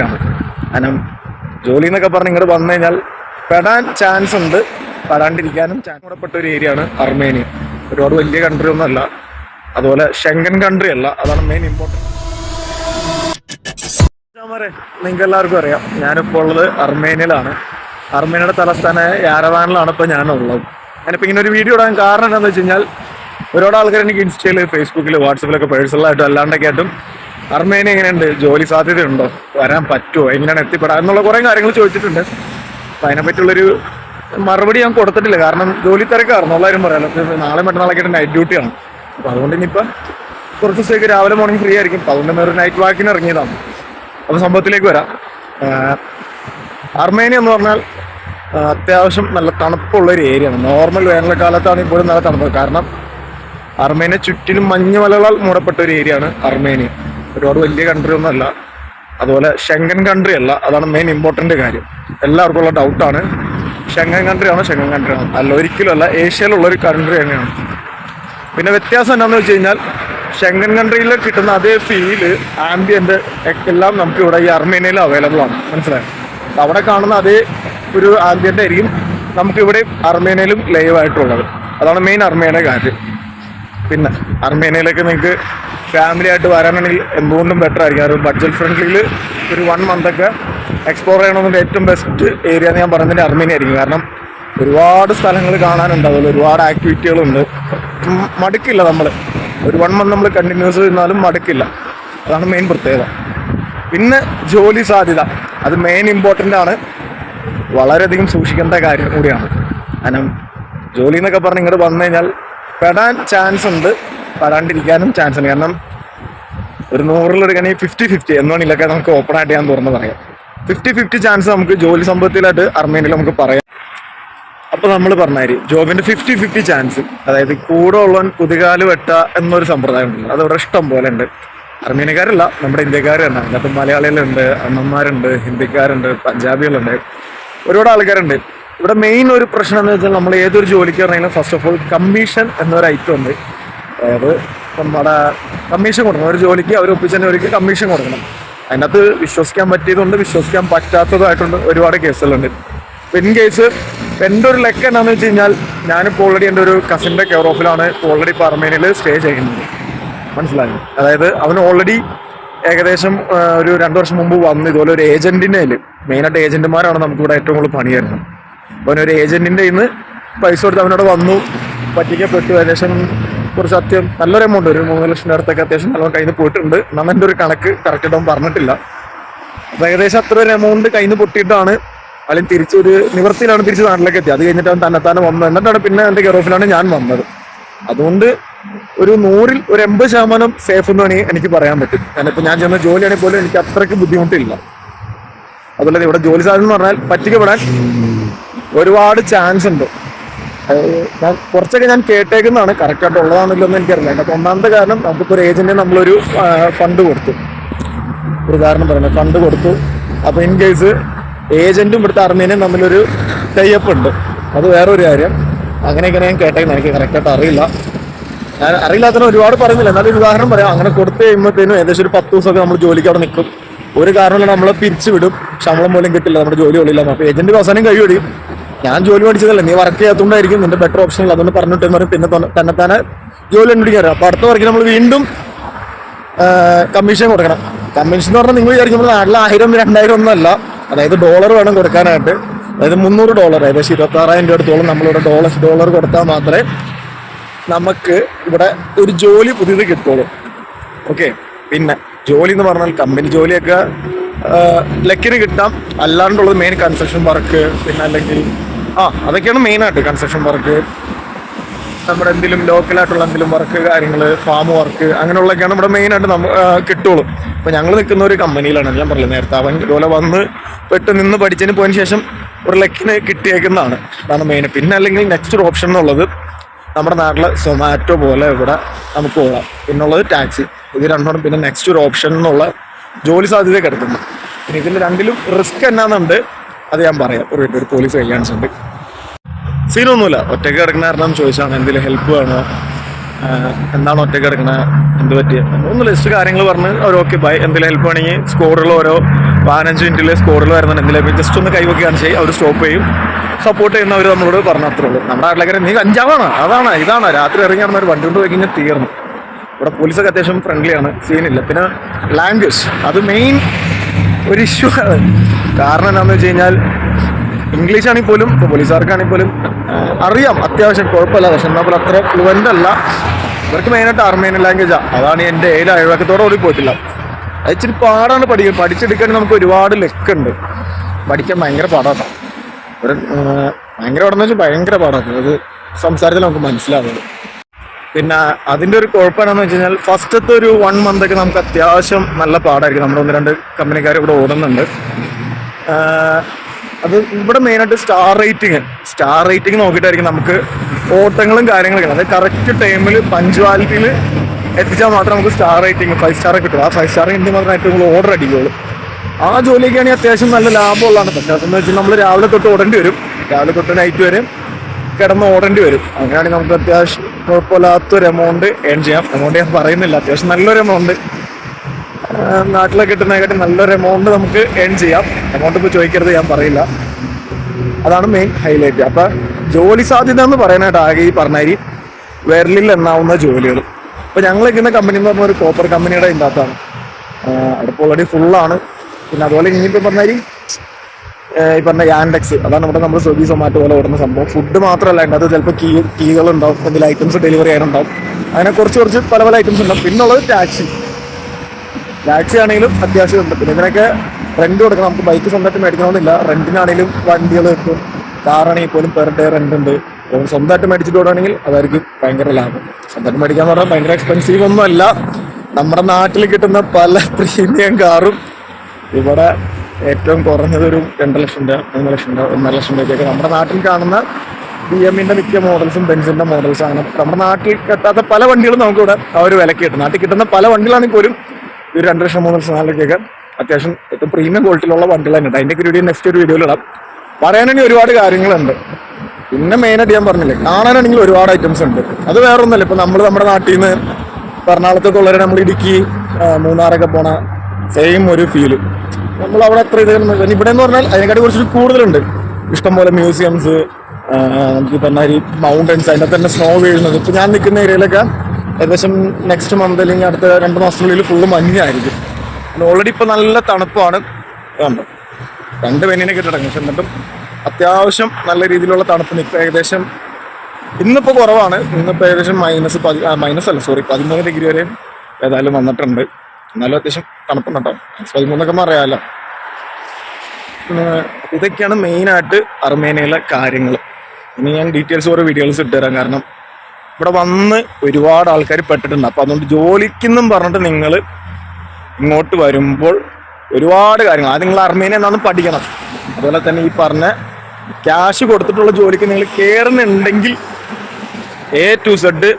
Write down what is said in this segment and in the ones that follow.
കാരണം ജോലി എന്നൊക്കെ പറഞ്ഞ് ഇങ്ങോട്ട് വന്നു കഴിഞ്ഞാൽ പെടാൻ ചാൻസ് ഉണ്ട്. പെടാണ്ടിരിക്കാനും ചാൻസ് കൂടപ്പെട്ട ഒരു ഏരിയ ആണ് അർമേനിയ. ഒരുപാട് വലിയ കൺട്രി ഒന്നുമല്ല അതുപോലെ ഷെങ്കൻ കൺട്രി അല്ല. അതാണ് മെയിൻ ഇമ്പോർട്ടന്റ് നിങ്ങൾക്ക് എല്ലാവർക്കും അറിയാം. ഞാനിപ്പോൾ ഉള്ളത് അർമേനിയയിലാണ്. അർമേനിയയുടെ തലസ്ഥാനമായ യാരവാനിലാണ് ഇപ്പോൾ ഞാനുള്ളത്. ഞാനിപ്പോൾ ഇങ്ങനെ ഒരു വീഡിയോ ഇടാൻ കാരണം എന്താണെന്ന് വെച്ച് കഴിഞ്ഞാൽ ഒരുപാട് ആൾക്കാർ എനിക്ക് ഇൻസ്റ്റയിൽ ഫേസ്ബുക്കിൽ വാട്സപ്പിലൊക്കെ പേഴ്സണലായിട്ടും അല്ലാണ്ടൊക്കെ ആയിട്ടും അർമേനിയ എങ്ങനെയുണ്ട്? ജോലി സാധ്യതയുണ്ടോ? വരാൻ പറ്റുമോ എങ്ങനെയാണ് എത്തിപ്പെടാം എന്നുള്ള കുറേ കാര്യങ്ങൾ ചോദിച്ചിട്ടുണ്ട്. അപ്പം അതിനെപ്പറ്റിയുള്ളൊരു മറുപടി ഞാൻ കൊടുത്തിട്ടില്ല. കാരണം ജോലി തിരക്കായിരുന്നു. എല്ലാവരും പറയാലോ. നാളെ മറ്റന്നാളൊക്കെ നൈറ്റ് ഡ്യൂട്ടിയാണ് അപ്പോൾ അതുകൊണ്ട് ഇനിയിപ്പോൾ കുറച്ച് ദിവസത്തേക്ക് രാവിലെ മോർണിംഗ് ഫ്രീ ആയിരിക്കും. അപ്പോൾ അതുകൊണ്ട് ഒരു നൈറ്റ് വാക്കിന് ഇറങ്ങിയതാണ്. അപ്പോൾ സംഭവത്തിലേക്ക് വരാം. അർമേനിയ എന്ന് പറഞ്ഞാൽ അത്യാവശ്യം നല്ല തണുപ്പുള്ള ഒരു ഏരിയ ആണ്. നോർമൽ വേനൽക്കാലത്താണ് ഇപ്പോഴും നല്ല തണുപ്പ്. കാരണം അർമേനിയ ചുറ്റിലും മഞ്ഞുമലകളാൽ മൂടപ്പെട്ട ഒരു ഏരിയ ആണ് അർമേനിയ. ഒരുപാട് വലിയ കൺട്രി ഒന്നുമല്ല. അതുപോലെ ഷെങ്കൻ കൺട്രി അല്ല അതാണ് മെയിൻ ഇമ്പോർട്ടന്റ് കാര്യം. എല്ലാവർക്കും ഉള്ള ഡൗട്ടാണ് ഷെങ്കൻ കൺട്രി ആണോ ഷെങ്കൻ കൺട്രി ആണോ? അല്ല ഒരിക്കലും അല്ല ഏഷ്യയിലുള്ള ഒരു കൺട്രി തന്നെയാണ്. പിന്നെ വ്യത്യാസം എന്താണെന്ന് വെച്ച് കഴിഞ്ഞാൽ ഷെങ്കൻ കൺട്രിയിൽ കിട്ടുന്ന അതേ ഫീൽ ആംബിയന്റ് എല്ലാം നമുക്ക് ഇവിടെ ഈ അർമേനിയയിൽ അവൈലബിൾ ആണ്. മനസ്സിലായോ? അവിടെ കാണുന്ന അതേ ഒരു ആംബിയന്റ് ആയിരിക്കും നമുക്ക് ഇവിടെ അർമേനിയയിലും ലൈവ് അതാണ് മെയിൻ അർമേനിയ കാര്യം. പിന്നെ അർമേനിയയിലേക്ക് നിങ്ങൾക്ക് ഫാമിലി ആയിട്ട് വരാനാണെങ്കിൽ എന്തുകൊണ്ടും ബെറ്റർ ആയിരിക്കും. ഒരു ബഡ്ജറ്റ് ഫ്രണ്ട്ലിയിൽ ഒരു വൺ മന്ത് ഒക്കെ എക്സ്പ്ലോർ ചെയ്യണമെന്നുണ്ടെങ്കിൽ ഏറ്റവും ബെസ്റ്റ് ഏരിയ എന്ന് ഞാൻ പറയുന്നത് അർമേനിയ ആയിരിക്കും. കാരണം ഒരുപാട് സ്ഥലങ്ങൾ കാണാനുണ്ട്. അതുപോലെ ഒരുപാട് ആക്ടിവിറ്റികളുണ്ട് മടുക്കില്ല നമ്മൾ ഒരു വൺ മന്ത് നമ്മൾ കണ്ടിന്യൂസ് ഇരുന്നാലും മടുക്കില്ല. അതാണ് മെയിൻ പ്രത്യേകത. പിന്നെ ജോലി സാധ്യത. അത് മെയിൻ ഇമ്പോർട്ടന്റ് ആണ്. വളരെയധികം സൂക്ഷിക്കേണ്ട കാര്യം കൂടിയാണ്. കാരണം ജോലി എന്നൊക്കെ പറഞ്ഞ് ഇങ്ങോട്ട് വന്നു കഴിഞ്ഞാൽ പെടാൻ ചാൻസ് ഉണ്ട്. പെടാണ്ടിരിക്കാനും ചാൻസ് ഉണ്ട്. കാരണം ഒരു നൂറിലെടുക്കണമെങ്കിൽ ഫിഫ്റ്റി ഫിഫ്റ്റി എന്നാണില്ലൊക്കെ നമുക്ക് ഓപ്പൺ ആയിട്ട് ഞാൻ തുറന്ന് പറയാം. ഫിഫ്റ്റി ഫിഫ്റ്റി ചാൻസ് നമുക്ക് ജോലി സംഭവത്തിലായിട്ട് അർമേനിയയിൽ നമുക്ക് പറയാം. അപ്പൊ നമ്മൾ പറഞ്ഞാൽ ജോബിന്റെ ഫിഫ്റ്റി ഫിഫ്റ്റി ചാൻസ് അതായത് കൂടെ ഉള്ളവൻ കുതികാൽ വെട്ട എന്നൊരു സമ്പ്രദായം ഉണ്ട്. അത് ഇവിടെ ഇഷ്ടം പോലെ ഉണ്ട്. അർമേനിയക്കാരല്ല നമ്മുടെ ഇന്ത്യക്കാർ തന്നെ അതിനകത്ത് മലയാളികളുണ്ട് അണ്ണന്മാരുണ്ട് ഹിന്ദിക്കാരുണ്ട് പഞ്ചാബികളുണ്ട്. ഒരുപാട് ആൾക്കാരുണ്ട്. ഇവിടെ മെയിൻ ഒരു പ്രശ്നം എന്ന് വെച്ചാൽ നമ്മൾ ഏതൊരു ജോലിക്ക് പറഞ്ഞാലും ഫസ്റ്റ് ഓഫ് ഓൾ കമ്മീഷൻ എന്നൊരു ഐറ്റം ഉണ്ട്. അതായത് നമ്മുടെ കമ്മീഷൻ കൊടുക്കണം. ഒരു ജോലിക്ക് അവർ ഒപ്പിച്ചതിന് കമ്മീഷൻ കൊടുക്കണം. അതിനകത്ത് വിശ്വസിക്കാൻ പറ്റിയതുണ്ട് വിശ്വസിക്കാൻ പറ്റാത്തതായിട്ടുണ്ട് ഒരുപാട് കേസുകളുണ്ട്. ഇൻ കേസ് എന്റെ ഒരു ലെക്ക് എന്താണെന്ന് വെച്ച് കഴിഞ്ഞാൽ ഞാനിപ്പോൾ ഓൾറെഡി എന്റെ ഒരു കസിന്റെ കെയർ ഓഫിലാണ് ഓൾറെഡി ഇപ്പോൾ അർമേനിയയിൽ സ്റ്റേ ചെയ്യുന്നത്. മനസ്സിലായി? അതായത് അവൻ ഓൾറെഡി ഏകദേശം ഒരു രണ്ടു വർഷം മുമ്പ് വന്ന് ഇതുപോലെ ഒരു അതിൽ മെയിനായിട്ട് ഏജന്റുമാരാണ് നമുക്കിവിടെ ഏറ്റവും കൂടുതൽ പണി തരുന്നത് അപ്പോൾ ഒരു ഏജന്റിന്റെ ഇന്ന് പൈസ കൊടുത്ത് അവനോട് വന്നു. പറ്റിക്കപ്പെട്ടു. ഏകദേശം കുറച്ച് സത്യം. നല്ലൊരു എമൗണ്ട് ഒരു മൂന്ന് ലക്ഷം അടുത്തൊക്കെ അത്യാവശ്യം നല്ലോണം കയ്യിൽ നിന്ന് പോയിട്ടുണ്ട്. നമ്മൾ എന്റെ ഒരു കണക്ക് കറക്റ്റ് ആയിട്ട് പറഞ്ഞിട്ടില്ല. അപ്പം ഏകദേശം അത്ര ഒരു എമൗണ്ട് കയ്യിൽ നിന്ന് പൊട്ടിയിട്ടാണ് അല്ലെങ്കിൽ തിരിച്ചൊരു നിവർത്തിയിലാണ് തിരിച്ച് നാട്ടിലേക്ക് എത്തിയത്. അത് കഴിഞ്ഞിട്ട് അവൻ തന്നെത്താനെ വന്നത് എന്നിട്ടാണ് പിന്നെ എന്റെ കെയർ ഞാൻ വന്നത്. അതുകൊണ്ട് ഒരു നൂറിൽ ഒരു എൺപത് ശതമാനം സേഫ് എന്ന് വേണമെങ്കിൽ എനിക്ക് പറയാൻ പറ്റും. ഞാനിപ്പോൾ ഞാൻ ചെയ്യുന്ന ജോലിയാണെങ്കിൽ പോലും എനിക്ക് അത്രയ്ക്ക് ബുദ്ധിമുട്ടില്ല. അതുപോലെ ഇവിടെ ജോലി സാധനം എന്ന് പറഞ്ഞാൽ പറ്റിക്കപ്പെടാൻ ഒരുപാട് ചാൻസ് ഉണ്ട്. ഞാൻ കുറച്ചൊക്കെ ഞാൻ കേട്ടേക്കുന്നതാണ്. കറക്റ്റായിട്ട് ഉള്ളതാണല്ലോ എന്ന് എനിക്കറിയില്ല. അതിന്റെ ഒന്നാമത്തെ കാരണം നമുക്കിപ്പോൾ ഒരു ഏജന്റിന് നമ്മളൊരു ഫണ്ട് കൊടുത്തു. ഒരു കാരണം പറയുന്നത് ഫണ്ട് കൊടുത്തു. അപ്പോൾ ഇൻ കേസ് ഏജന്റും ഇവിടുത്തെ അർമേനിയും തമ്മിലൊരു ടൈപ്പ് ഉണ്ട്. അത് വേറൊരു കാര്യം. അങ്ങനെയൊക്കെ ഞാൻ കേട്ടേക്കുന്നത്. എനിക്ക് കറക്റ്റായിട്ട് അറിയില്ല. ഞാൻ അറിയില്ലാത്തതിന് ഒരുപാട് പറയുന്നില്ല. എന്നാലും ഒരു ഉദാഹരണം പറയാം. അങ്ങനെ കൊടുത്തു കഴിയുമ്പോഴത്തേനും ഏകദേശം ഒരു പത്ത് ദിവസമൊക്കെ നമ്മൾ ജോലിക്ക് അവിടെ നിൽക്കും. ഒരു കാരണമില്ല നമ്മളെ പിരിച്ചു വിടും ശമ്പളം പോലും കിട്ടില്ല. നമ്മുടെ ജോലി കൊള്ളില്ല. അപ്പോൾ ഏജന്റ് അവസാനം കഴിയും ഞാൻ ജോലി പഠിച്ചതല്ല നീ വർക്ക് ചെയ്യാത്തതുകൊണ്ടായിരിക്കും നിന്റെ ബെറ്റർ ഓപ്ഷൻ ഇല്ല. അതുകൊണ്ട് പറഞ്ഞിട്ട് പറയും. പിന്നെ തന്നെ- തന്നെ ജോലി കണ്ടുപിടിക്കാറ് അപ്പോൾ അടുത്ത വർക്കിന് നമ്മൾ വീണ്ടും കമ്മീഷൻ കൊടുക്കണം. കമ്മീഷൻ എന്ന് പറഞ്ഞാൽ നിങ്ങൾ വിചാരിക്കുമ്പോൾ നാട്ടിൽ ആയിരം രണ്ടായിരം ഒന്നും അല്ല. അതായത് ഡോളർ വേണം കൊടുക്കാനായിട്ട്. അതായത് മുന്നൂറ് ഡോളർ ഏകദേശം ഇരുപത്തി ആറായിരം രൂപ അടുത്തോളം നമ്മളിവിടെ ഡോളർ ഡോളർ കൊടുത്താൽ മാത്രമേ നമുക്ക് ഇവിടെ ഒരു ജോലി പുതിയത് കിട്ടുള്ളൂ. ഓക്കെ പിന്നെ ജോലി എന്ന് പറഞ്ഞാൽ കമ്പനി ജോലിയൊക്കെ ലക്കിന് കിട്ടാം. അല്ലാണ്ടുള്ളത് മെയിൻ കൺസ്ട്രക്ഷൻ വർക്ക് പിന്നെ അല്ലെങ്കിൽ ആ അതൊക്കെയാണ് മെയിനായിട്ട് കൺസ്ട്രക്ഷൻ വർക്ക് നമ്മുടെ എന്തെങ്കിലും ലോക്കലായിട്ടുള്ള എന്തെങ്കിലും വർക്ക് കാര്യങ്ങൾ ഫാം വർക്ക് അങ്ങനെയുള്ളതൊക്കെയാണ് ഇവിടെ മെയിനായിട്ട് നമ്മ ആ, കിട്ടുള്ളൂ. അപ്പോൾ ഞങ്ങൾ നിൽക്കുന്ന ഒരു കമ്പനിയിലാണ് ഞാൻ പറഞ്ഞത് നേരത്തെ. അവൻ ഇതുപോലെ വന്ന് പെട്ട് നിന്ന് പഠിച്ചതിന് പോയതിന് ശേഷം ഒരു ലക്കിന് കിട്ടിയേക്കുന്നതാണ്. അതാണ് മെയിൻ പിന്നെ അല്ലെങ്കിൽ നെക്സ്റ്റ് ഓപ്ഷൻ എന്നുള്ളത് നമ്മുടെ നാട്ടിലെ സൊമാറ്റോ പോലെ ഇവിടെ നമുക്ക് പോകാം. പിന്നുള്ളത് ടാക്സി ഇത് രണ്ടോടും പിന്നെ നെക്സ്റ്റ് ഒരു ഓപ്ഷൻ എന്നുള്ള ജോലി സാധ്യത കിടക്കുന്നു പിന്നെ ഇതിൽ രണ്ടിലും റിസ്ക് എന്നാന്നുണ്ട്. അത് ഞാൻ പറയാം. ഒരു ഒരു പോലീസ് കൈകാണിച്ച് ഉണ്ട് സീനൊന്നുമില്ല. ഒറ്റയ്ക്ക് കിടക്കുന്ന കാരണം ചോദിച്ചാണ് എന്തെങ്കിലും ഹെൽപ്പ് വേണോ? എന്താണ് ഒറ്റയ്ക്ക് കിടക്കണ? എന്ത് പറ്റിയ? ഒന്ന് ലിസ്റ്റ് കാര്യങ്ങൾ പറഞ്ഞ് അവർ ഓക്കെ ബൈ എന്തെങ്കിലും ഹെൽപ്പ് വേണമെങ്കിൽ സ്കോറുകൾ ഓരോ പതിനഞ്ച് മിനിറ്റിൽ സ്കോറിൽ എന്തെങ്കിലും ജസ്റ്റ് ഒന്ന് കൈവൊക്കെ ചെയ്യും അവർ സ്റ്റോപ്പ് ചെയ്യും. സപ്പോർട്ട് ചെയ്യുന്നവർ നമ്മളോട് പറഞ്ഞ അത്രേ ഉള്ളൂ. നമ്മുടെ നാട്ടിലേക്ക് നീ കഞ്ചാവാണ്? അതാണ് ഇതാണ്. രാത്രി ഇറങ്ങി നടന്ന ഒരു വണ്ടി കൊണ്ട് പോയി കഴിഞ്ഞാൽ തീർന്നു. ഇവിടെ പോലീസൊക്കെ അത്യാവശ്യം ഫ്രണ്ട്ലിയാണ് സീനില്ല പിന്നെ ലാംഗ്വേജ് അത് മെയിൻ ഒരു ഇഷ്യൂ ആണ്. കാരണം എന്താണെന്ന് വെച്ച് കഴിഞ്ഞാൽ ഇംഗ്ലീഷ് ആണെങ്കിൽ പോലും ഇപ്പോൾ പോലീസുകാർക്കാണെങ്കിൽ പോലും അറിയാം അത്യാവശ്യം കുഴപ്പമില്ല. പക്ഷെ എന്നാൽ പോലും അത്ര ഫ്ലുവന്റ് അല്ല. ഇവർക്ക് മെയിനായിട്ട് അർമേനിയൻ ലാംഗ്വേജാണ് അതാണ് എന്റെ ഏല അഴവക്കത്തോടെ ഓടി പോയിട്ടില്ല. അത് ഇച്ചിരി പാടാണ് പഠിക്കുക പഠിച്ചെടുക്കാൻ നമുക്ക് ഒരുപാട് ലെക്കുണ്ട്. പഠിക്കാൻ ഭയങ്കര പാടാണ്. ഒരു ഭയങ്കര പാടെന്ന് വെച്ചാൽ ഭയങ്കര പാടാണ്. അത് സംസാരത്തിൽ നമുക്ക് മനസ്സിലാവുന്നത് പിന്നെ അതിന്റെ ഒരു കുഴപ്പം എന്താണെന്ന് വെച്ച് കഴിഞ്ഞാൽ ഫസ്റ്റത്തെ ഒരു വൺ മന്ത് ഒക്കെ നമുക്ക് അത്യാവശ്യം നല്ല പാടായിരിക്കും. നമ്മുടെ ഒന്ന് രണ്ട് കമ്പനിക്കാർ ഇവിടെ ഓടുന്നുണ്ട്. അത് ഇവിടെ മെയിനായിട്ട് സ്റ്റാർ റേറ്റിംഗ് സ്റ്റാർ റേറ്റിംഗ് നോക്കിയിട്ടായിരിക്കും നമുക്ക് ഓട്ടങ്ങളും കാര്യങ്ങളൊക്കെ അത് കറക്റ്റ് ടൈമിൽ പഞ്ച്വാലിറ്റിയിൽ എത്തിച്ചാൽ മാത്രം നമുക്ക് സ്റ്റാർ റേറ്റിംഗ് ഫൈവ് സ്റ്റാർ കിട്ടും. ആ ഫൈവ് സ്റ്റാർ കിട്ടി മാത്രം ഏറ്റവും കൂടുതൽ ഓർഡർ അടിക്കുകയുള്ളൂ ആ ജോലിയൊക്കെയാണെങ്കിൽ അത്യാവശ്യം നല്ല ലാഭമുള്ളതാണ്. പക്ഷേ അതെന്ന് വെച്ചാൽ നമ്മൾ രാവിലെ തൊട്ട് ഓടേണ്ടി വരും. രാവിലെ തൊട്ട് നൈറ്റ് വരെ കിടന്ന് ഓടേണ്ടി വരും. അങ്ങനെയാണെങ്കിൽ നമുക്ക് അത്യാവശ്യം കുഴപ്പമില്ലാത്തൊരു എമൗണ്ട് ഏൺ ചെയ്യാം. എമൗണ്ട് ഞാൻ പറയുന്നില്ല. അത്യാവശ്യം നല്ലൊരു എമൗണ്ട് നാട്ടിലൊക്കെ കിട്ടുന്നതിനെക്കാട്ടി നല്ലൊരു എമൗണ്ട് നമുക്ക് ഏൺ ചെയ്യാം. എമൗണ്ട് ഇപ്പോൾ ചോദിക്കരുത് ഞാൻ പറയില്ല. അതാണ് മെയിൻ ഹൈലൈറ്റ് അപ്പം ജോലി സാധ്യത എന്ന് പറയാനായിട്ട് ആകെ ഈ പറഞ്ഞാരി വിരലിൽ എണ്ണാവുന്ന ജോലികൾ. അപ്പോൾ ഞങ്ങൾ നിൽക്കുന്ന കമ്പനി എന്ന് പറഞ്ഞ ഒരു കോപ്പർ കമ്പനിയുടെ ഇതിന്റെ അകത്താണ്. അടുപ്പ് ഓൾറെഡി ഫുള്ളാണ് പിന്നെ അതുപോലെ ഇനിയിപ്പോൾ പറഞ്ഞാരി ഈ പറഞ്ഞ യാൻഡെക്സ് അതാണ് നമ്മുടെ നമ്മൾ സ്വിഗ്ഗി സൊമാറ്റോ പോലെ ഓടുന്ന സംഭവം. ഫുഡ് മാത്രമല്ല അതിന്റെ അത് ചിലപ്പോൾ കീ കീകളുണ്ടാവും എന്തെങ്കിലും ഐറ്റംസ് ഡെലിവറി ചെയ്യാനുണ്ടാവും അങ്ങനെ കുറച്ച് കുറച്ച് പല പല ഐറ്റംസ് ഉണ്ടാവും. പിന്നുള്ളത് ടാക്സി ടാക്സി ആണെങ്കിലും അത്യാവശ്യം ഉണ്ട്. പിന്നെ ഇതിനൊക്കെ റെന്റ് കൊടുക്കണം. നമുക്ക് ബൈക്ക് സ്വന്തമായിട്ട് മേടിക്കണമെന്നില്ല. റെന്റിനാണെങ്കിലും വണ്ടികൾ കിട്ടും. കാറാണെങ്കിൽ പോലും പെർ ഡേ റെന്റ് ഉണ്ട്. സ്വന്തമായിട്ട് മേടിച്ചിട്ട് ഓടുകയാണെങ്കിൽ അതായിരിക്കും ഭയങ്കര ലാഭം. സ്വന്തമായിട്ട് മേടിക്കാന്ന് പറഞ്ഞാൽ ഭയങ്കര എക്സ്പെൻസീവ് ഒന്നും അല്ല. നമ്മുടെ നാട്ടിൽ കിട്ടുന്ന പല പ്രീമിയം കാറും ഇവിടെ ഏറ്റവും കുറഞ്ഞത് ഒരു രണ്ട് ലക്ഷം രൂപ മൂന്ന് ലക്ഷം രൂപ ഒന്നര ലക്ഷം രൂപയൊക്കെ നമ്മുടെ നാട്ടിൽ കാണുന്ന ബി എമ്മിന്റെ മിക്ക മോഡൽസും ബെൻസിന്റെ മോഡൽസും അങ്ങനെ നമ്മുടെ നാട്ടിൽ കിട്ടാത്ത പല വണ്ടികളും നമുക്ക് ഇവിടെ ആ ഒരു വിലക്ക് കിട്ടും. നാട്ടിൽ കിട്ടുന്ന പല വണ്ടികളാണെങ്കിൽ പോലും ഒരു രണ്ട് ലക്ഷം മൂന്ന് ലക്ഷം നാല് ലക്ഷമൊക്കെ അത്യാവശ്യം ഏറ്റവും പ്രീമിയം ക്വാളിറ്റിയിലുള്ള വണ്ടികൾ തന്നെ അതിന്റെ ഒരു വീഡിയോ നെക്സ്റ്റ് ഒരു വീഡിയോയിൽ ഇടാം. പറയാനാണെങ്കിൽ ഒരുപാട് കാര്യങ്ങളുണ്ട്. പിന്നെ മെയിനായിട്ട് ഞാൻ പറഞ്ഞില്ലേ കാണാനാണെങ്കിൽ ഒരുപാട് ഐറ്റംസ് ഉണ്ട്. അത് വേറെ ഒന്നുമല്ല ഇപ്പൊ നമ്മൾ നമ്മുടെ നാട്ടിൽ നിന്ന് എറണാകുളത്തേക്കുള്ളവരെ നമ്മൾ ഇടുക്കി മൂന്നാറൊക്കെ പോണ സെയിം ഒരു ഫീൽ നമ്മൾ അവിടെ എത്ര ഇത് ഇവിടെ എന്ന് പറഞ്ഞാൽ അതിനെക്കാട്ടി കുറച്ച് കൂടുതലുണ്ട്. ഇഷ്ടംപോലെ മ്യൂസിയംസ് നമുക്ക് പറഞ്ഞാൽ മൗണ്ടൻസ് അതിന്റെ തന്നെ സ്നോ വീഴുന്നത്. ഇപ്പം ഞാൻ നിൽക്കുന്ന ഏരിയയിലൊക്കെ ഏകദേശം നെക്സ്റ്റ് മന്ത് അല്ലെങ്കിൽ അടുത്ത രണ്ട് മാസത്തിനുള്ളിൽ ഫുള്ള് മഞ്ഞായിരിക്കും. ഓൾറെഡി ഇപ്പോൾ നല്ല തണുപ്പാണ്. ഉണ്ട് രണ്ട് പെണ്ണിനെ കിട്ടടങ്ങി പക്ഷെ എന്നിട്ടും അത്യാവശ്യം നല്ല രീതിയിലുള്ള തണുപ്പ് ഇപ്പൊ ഏകദേശം ഇന്നിപ്പോൾ കുറവാണ്. ഇന്നിപ്പോൾ ഏകദേശം മൈനസ് പതി മൈനസ് അല്ല സോറി പതിമൂന്ന് ഡിഗ്രി വരെ ഏതായാലും വന്നിട്ടുണ്ട്. എന്നാലും അത്യാവശ്യം തണുപ്പുണ്ടോ? പതിമൂന്നൊക്കെ അറിയാമല്ലോ ഇതൊക്കെയാണ് മെയിനായിട്ട് അർമേനിയയിലെ കാര്യങ്ങൾ. ഇനി ഞാൻ ഡീറ്റെയിൽസ് ഓരോ വീഡിയോസ് ഇട്ടുതരാം കാരണം ഇവിടെ വന്ന് ഒരുപാട് ആൾക്കാർ പെട്ടിട്ടുണ്ട്. അപ്പോൾ അതുകൊണ്ട് ജോലിക്കെന്നും പറഞ്ഞിട്ട് നിങ്ങൾ ഇങ്ങോട്ട് വരുമ്പോൾ ഒരുപാട് കാര്യങ്ങൾ. അത് നിങ്ങൾ അർമേനിയ എന്നാണ് പഠിക്കണം. അതുപോലെ തന്നെ ഈ പറഞ്ഞ ക്യാഷ് കൊടുത്തിട്ടുള്ള ജോലിക്ക് നിങ്ങൾ കയറുന്നുണ്ടെങ്കിൽ എ ടു സെഡ്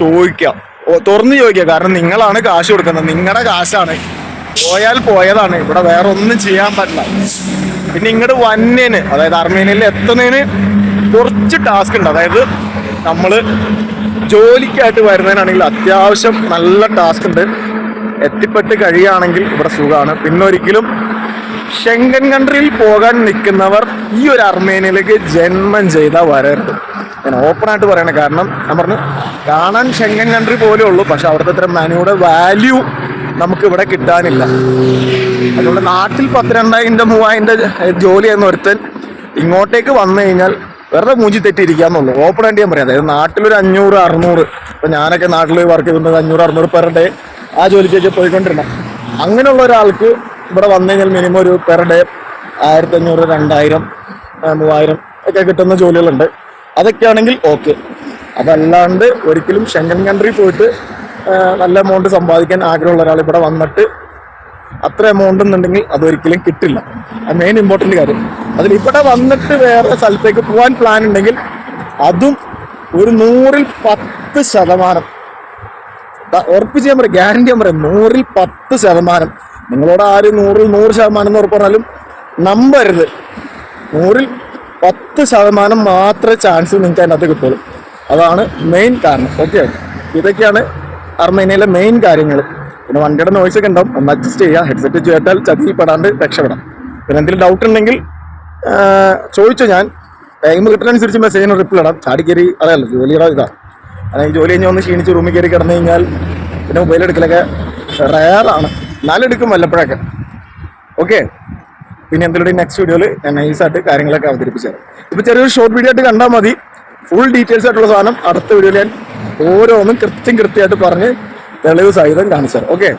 ചോദിക്കാം. തുറന്ന് ചോദിക്കുക. കാരണം നിങ്ങളാണ് കാശ് കൊടുക്കുന്നത്. നിങ്ങളുടെ കാശാണ്. പോയാൽ പോയതാണ്. ഇവിടെ വേറെ ഒന്നും ചെയ്യാൻ പറ്റില്ല. പിന്നെ ഇങ്ങോട്ട് വന്നേന് അതായത് അർമേനിയയിൽ എത്തുന്നതിന് കുറച്ച് ടാസ്ക് ഉണ്ട്. അതായത് നമ്മൾ ജോലിക്കായിട്ട് വരുന്നതിനാണെങ്കിൽ അത്യാവശ്യം നല്ല ടാസ്ക് ഉണ്ട്. എത്തിപ്പെട്ട് കഴിയുകയാണെങ്കിൽ ഇവിടെ സുഖമാണ്. പിന്നെ ഒരിക്കലും ഷെങ്കൻ കൺട്രിയിൽ പോകാൻ നിൽക്കുന്നവർ ഈ ഒരു അർമേനിയയിലേക്ക് ജന്മം ചെയ്താൽ വരരുത്. ഞാൻ ഓപ്പൺ ആയിട്ട് പറയണേ കാരണം ഞാൻ പറഞ്ഞു കാണാൻ ഷെങ്കൻ കൺട്രി പോലെ ഉള്ളൂ പക്ഷെ അവിടുത്തെ അത്ര മനിയുടെ വാല്യൂ നമുക്ക് ഇവിടെ കിട്ടാനില്ല. അതുകൊണ്ട് നാട്ടിൽ പത്തിരണ്ടായിരം മൂവായിരം ജോലി ചെയ്യുന്ന ഒരുത്തൻ ഇങ്ങോട്ടേക്ക് വന്നു കഴിഞ്ഞാൽ വെറുതെ മൂഞ്ചി തെറ്റിയിരിക്കാന്നുള്ളൂ ഓപ്പൺ ആയിട്ട് ഞാൻ പറയാം. അതായത് നാട്ടിലൊരു അഞ്ഞൂറ് അറുന്നൂറ് ഇപ്പൊ ഞാനൊക്കെ നാട്ടിൽ വർക്ക് ചെയ്തിട്ടുണ്ട് അഞ്ഞൂറ് അറുന്നൂറ് പെർ ഡേ ആ ജോലിക്കൊക്കെ പോയിക്കൊണ്ടിരുന്ന. അങ്ങനെയുള്ള ഒരാൾക്ക് ഇവിടെ വന്നു കഴിഞ്ഞാൽ മിനിമം ഒരു പെർ ഡേ ആയിരത്തി അഞ്ഞൂറ് രണ്ടായിരം മൂവായിരം ഒക്കെ കിട്ടുന്ന ജോലികളുണ്ട്. അതൊക്കെയാണെങ്കിൽ ഓക്കെ അതല്ലാണ്ട് ഒരിക്കലും ഷെങ്കൻ കൺട്രി പോയിട്ട് നല്ല എമൗണ്ട് സമ്പാദിക്കാൻ ആഗ്രഹമുള്ള ഒരാൾ ഇവിടെ വന്നിട്ട് അത്ര എമൗണ്ട് എന്നുണ്ടെങ്കിൽ അതൊരിക്കലും കിട്ടില്ല. മെയിൻ ഇമ്പോർട്ടന്റ് കാര്യം. അതിൽ ഇവിടെ വന്നിട്ട് വേറെ സ്ഥലത്തേക്ക് പോകാൻ പ്ലാൻ ഉണ്ടെങ്കിൽ അതും ഒരു നൂറിൽ പത്ത് ശതമാനം. ഉറപ്പിച്ച് ഞാൻ പറയാം ഗ്യാരണ്ടി ഞാൻ പറയാം നൂറിൽ പത്ത് ശതമാനം. നിങ്ങളോട് ആര് നൂറിൽ നൂറ് ശതമാനം എന്ന് ഉറപ്പ് പറഞ്ഞാലും നമ്പരുത്. നൂറിൽ പത്ത് ശതമാനം മാത്രമേ ചാൻസ് നിങ്ങൾക്ക് അതിനകത്ത് കിട്ടുള്ളൂ. അതാണ് മെയിൻ കാരണം. ഓക്കെ ഇതൊക്കെയാണ് അർമേനിയയിലെ മെയിൻ കാര്യങ്ങൾ. പിന്നെ വണ്ടിയുടെ നോയ്സ് ഒക്കെ ഉണ്ടാവും. ഒന്ന് അഡ്ജസ്റ്റ് ചെയ്യുക. ഹെഡ്സെറ്റ് ചേർത്താൽ ചതിയിൽപ്പെടാണ്ട് രക്ഷപ്പെടാം. പിന്നെ എന്തെങ്കിലും ഡൗട്ട് ഉണ്ടെങ്കിൽ ചോദിച്ചു ഞാൻ. ടൈം കിട്ടുന്നതനുസരിച്ച് മെസ്സേജിന് റിപ്ലൈ ഇടാം. ചാടി കയറി അതല്ല ജോലിയുടെ ഇതാണ് അല്ലെങ്കിൽ ജോലി കഴിഞ്ഞ് ഒന്ന് ക്ഷീണിച്ച് റൂമിൽ കയറി കിടന്നു കഴിഞ്ഞാൽ പിന്നെ മൊബൈൽ എടുക്കലൊക്കെ റയറാണ് എന്നാലും എടുക്കും വല്ലപ്പോഴൊക്കെ. ഓക്കെ പിന്നെ എന്തെങ്കിലും നെക്സ്റ്റ് വീഡിയോയിൽ ഞാൻ നൈസായിട്ട് കാര്യങ്ങളൊക്കെ അവതരിപ്പിച്ചു തരാം ഇപ്പോൾ ചെറിയൊരു ഷോർട്ട് വീഡിയോ ആയിട്ട് കണ്ടാൽ മതി. ഫുൾ ഡീറ്റെയിൽസ് ആയിട്ടുള്ള സാധനം അടുത്ത വീഡിയോയിൽ ഞാൻ ഓരോന്നും കൃത്യം കൃത്യമായിട്ട് പറഞ്ഞ് തെളിവ് സഹിതം കാണിച്ചു തരാം ഓക്കെ